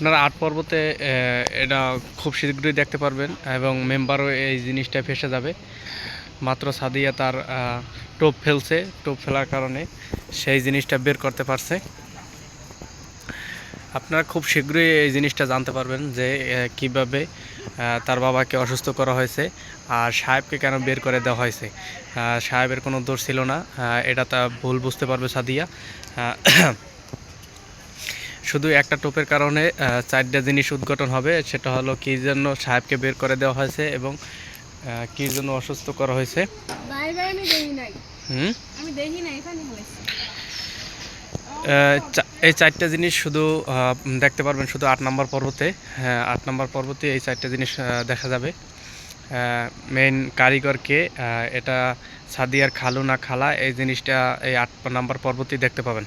আপনারা আট পর্বতে এটা খুব শীঘ্রই দেখতে পারবেন এবং মেম্বারও এই জিনিসটা ফেসে যাবে। মাত্র সাদিয়া তার টোপ ফেলছে, টোপ ফেলার কারণে সেই জিনিসটা বের করতে পারছে। আপনারা খুব শীঘ্রই এই জিনিসটা জানতে পারবেন যে কীভাবে তার বাবাকে অসুস্থ করা হয়েছে আর সাহেবকে কেন বের করে দেওয়া হয়েছে। সাহেবের কোনো দোষ ছিল না। এটা তা ভুল বুঝতে পারবে সাদিয়া। শুধু একটা টোপের কারণে চারটা জিনিস উদ্ঘাটন হবে সেটা হলো কী জন্য সাহেবকে বের করে দেওয়া হয়েছে এবং কী জন্য অসুস্থ করা হয়েছে। হুম? এই চারটা জিনিস শুধু দেখতে পারবেন শুধু আট নম্বর পর্বতে। হ্যাঁ আট নম্বর পর্বতে এই চারটা জিনিস দেখা যাবে। মেইন কারিগরকে এটা সাদিয়ার খালু না খালা এই জিনিসটা এই আট নম্বর পর্বতেই দেখতে পাবেন।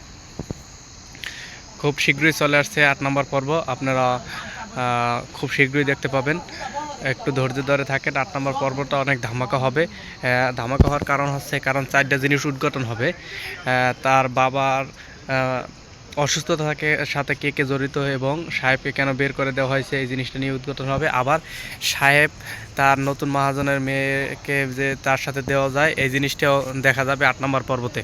খুব শীঘ্রই চলে আসছে আট নম্বর পর্ব। আপনারা খুব শীঘ্রই দেখতে পাবেন। একটু ধৈর্য ধরে থাকেন, আট নম্বর পর্বটা অনেক ধামাকা হবে। ধামাকা হওয়ার কারণ হচ্ছে, কারণ চারটা জিনিস উদ্ঘাটন হবে। তার বাবার অসুস্থতা থাকে, সাথে কে কে জড়িত এবং সাহেবকে কেন বের করে দেওয়া হয়েছে, এই জিনিসটা নিয়ে উদ্ঘাটন হবে। আবার সাহেব তার নতুন মহাজনের মেয়েকে যে তার সাথে দেওয়া যায়, এই জিনিসটাও দেখা যাবে আট নম্বর পর্বতে।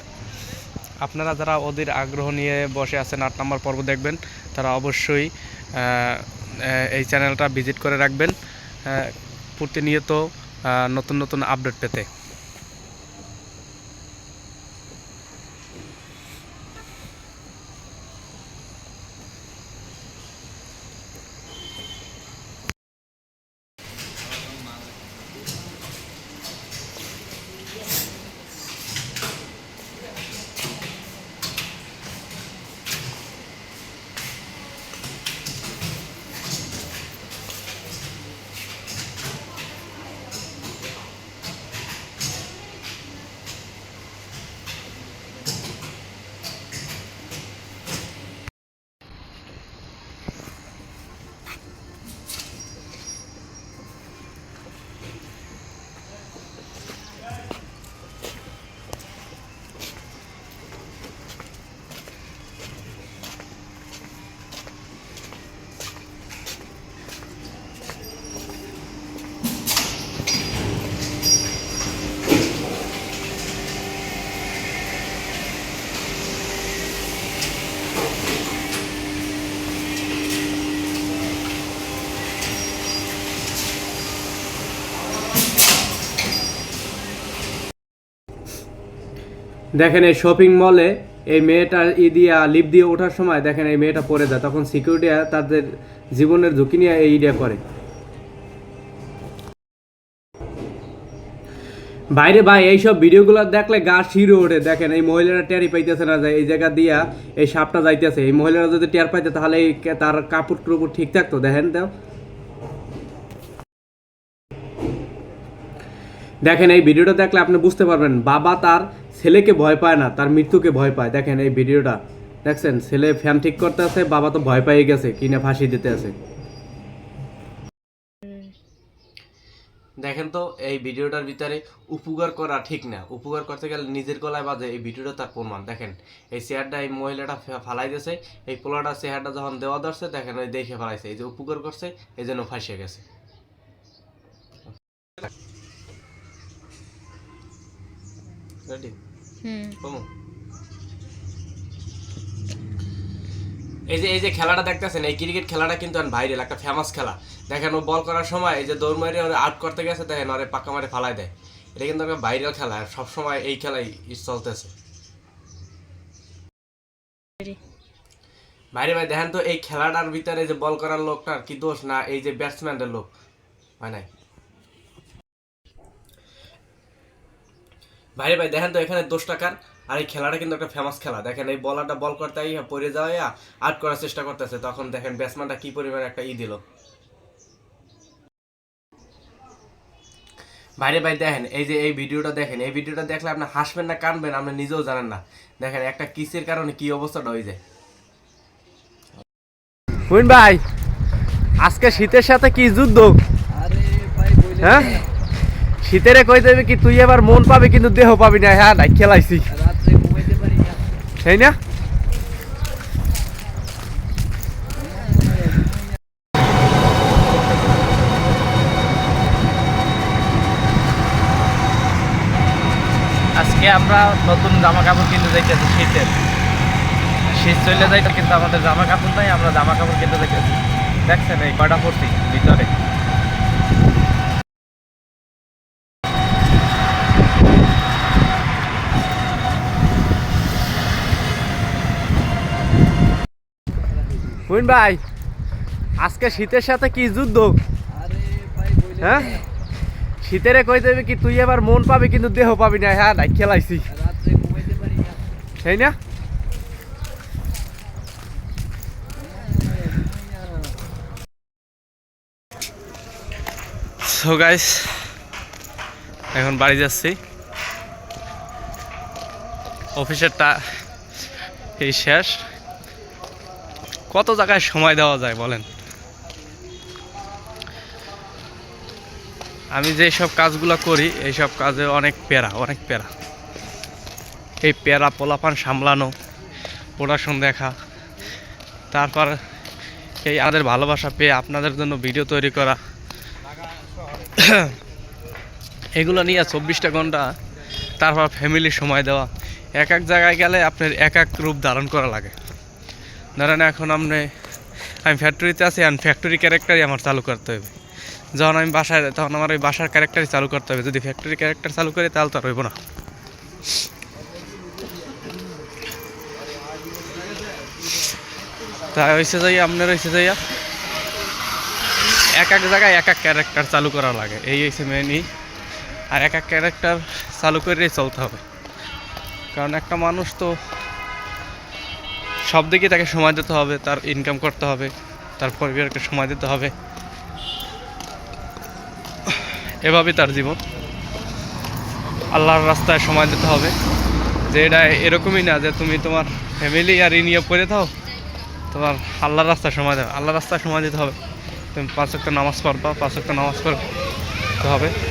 আপনারা যারা ওদের আগ্রহ নিয়ে বসে আছেন আট নম্বর পর্ব দেখবেন, তারা অবশ্যই এই চ্যানেলটা ভিজিট করে রাখবেন প্রতিনিয়ত নতুন নতুন আপডেট পেতে। দেখেন এই শপিং মলে এই মেয়েটা ই দিয়া লিপ দিয়ে ওঠার সময় দেখেন এই মেয়েটা পড়ে যায়। তখন সিকিউরিটি তাদের জীবনের ঝুঁকি নিয়ে এই ইডিয়া করে। বাইরে ভাই, এইসব ভিডিওগুলো দেখলে গা শিরে ওঠে। দেখেন এই মহিলারা টেরি পাইতেছে না যে এই জায়গা দিয়া এই সাপটা যাইতেছে। এই মহিলারা যদি টের পাইতে, তাহলে তার কাপড় টুপড় ঠিক থাকতো। দেখেন তো। দেখেন, এই ভিডিওটা দেখলে আপনি বুঝতে পারবেন, বাবা তার ছেলেকে ভয় পায় না, তার মৃত্যুকে ভয় পায়। দেখেন, এই ভিডিওটা, দেখছেন? ছেলে ফ্যান ঠিক করতে আছে, বাবা তো ভয় পেয়ে গেছে, কিনে ফাঁসি দিতে আছে। দেখেন তো, এই ভিডিওটার ভিতরে উপকার করা ঠিক না। উপকার করতে গেলে নিজের গলায় বাজে, এই ভিডিওটা তার প্রমাণ। দেখেন, এই চেয়ারটা এই মহিলাটা ফালাই দিয়েছে, এই পোলাটা চেয়ারটা যখন দেওয়া ধরছে, দেখেন, ওই দেখে ফালাইছে। এই যে উপকার করছে, এই জন্য ফাঁসিয়ে গেছে। রেডি হুম। এই যে এই যে খেলাটা দেখতেছেন এই ক্রিকেট খেলাটা কিন্তু ভাইরাল একটা ফেমাস খেলা। দেখেন ও বল করার সময় এই যে দৌড় মারে ওরে আউট করতে গেছে দেখেন ওরে পাক্কা মারে ফালাই দেয়। এটা কিন্তু একটা ভাইরাল খেলা এই খেলাই চলতেছে। ভাইরে ভাই দেখেন তো এই খেলাটার ভিতরে যে বল করার লোকটার কি দোষ? না এই যে ব্যাটসম্যানের লোক। হয় নাই? ভাইরে ভাই দেখেন তো এখানে দোষ টাকার আর এই খেলাটা কিন্তু একটা ফেমাস খেলা। দেখেন এই বলারটা বল করতে আইয়া পড়ে যাওয়া আউট করার চেষ্টা করতেছে। তখন দেখেন ব্যাটসম্যানটা কি পরিমাণ একটা ই দিল। ভাইরে ভাই দেখেন এই যে এই ভিডিওটা দেখেন এই ভিডিওটা দেখলে আপনি হাসবেন না কানবেন আপনি নিজেও জানেন না। দেখেন একটা কিসের কারণে কি অবস্থাটা হয়ে যায় হুইন ভাই আজকে শীতের সাথে কি যুদ্ধ? হ্যাঁ? শীতের কই দেবে কি তুই এবার মন পাবি কিন্তু দেহ পাবি না? হ্যাঁ নাই খেলাইছি। তাই না? আজকে আমরা নতুন জামা কাপড় কিনতে যাইতেছি শীতের। শীত চলে যাই কিন্তু আমাদের জামা কাপড় নাই আমরা জামা কাপড় কিনতে দেখেছি দেখছেন এই কটা পড়ছি ভিতরে। হুইন ভাই, আজকে শীতের সাথে কি যুদ্ধ? হ্যাঁ? শীতের কই দেবে কি তুই এবার মন পাবি কিন্তু দেহ পাবি না হ্যাঁ নাই, খেলাইছি। তাই না সো গাইস এখন বাড়ি যাচ্ছি। অফিসেরটা এই শেষ। কত জায়গায় সময় দেওয়া যায় বলেন? আমি যে সব কাজগুলো করি, এই সব কাজে অনেক প্যারা অনেক প্যারা। এই প্যারা, পোলাপান সামলানো প্রোডাকশন দেখা, তারপর এই আমাদের ভালোবাসা পেয়ে আপনাদের জন্য ভিডিও তৈরি করা। এগুলো নিয়ে চব্বিশটা ঘণ্টা, তারপর ফ্যামিলির সময় দেওয়া। এক এক জায়গায় গেলে আপনার এক এক রূপ ধারণ করা লাগে। ধরেন এখন আপনি, আমি ফ্যাক্টরিতে আছি আর ফ্যাক্টরি ক্যারেক্টারই আমার চালু করতে হবে। যখন আমি বাসায়, তখন আমার ওই বাসার ক্যারেক্টারই চালু করতে হবে। যদি ফ্যাক্টরি ক্যারেক্টার চালু করি, তাহলে তো আর না। তাই হয়েছে যাই আপনার হয়েছে যাইয়া এক এক জায়গায় এক এক ক্যারেক্টার চালু করা লাগে। এই হয়েছে মেনই আর এক এক ক্যারেক্টার চালু করেই চলতে হবে। কারণ একটা মানুষ তো সব দিকে তাকে সময় দিতে হবে, তার ইনকাম করতে হবে, তার পরিবারকে সময় দিতে হবে। এভাবে তার জীবন। আল্লাহর রাস্তায় সময় দিতে হবে। যে এটা এরকমই না যে তুমি তোমার ফ্যামিলি আর ই পড়ে থাও, তোমার আল্লাহর রাস্তায় সময় দেবে। আল্লাহর রাস্তায় সময় দিতে হবে। তুমি পাঁচ একটা নামাজ পড়বা, পাঁচ একটা নামাজ পড়তে হবে।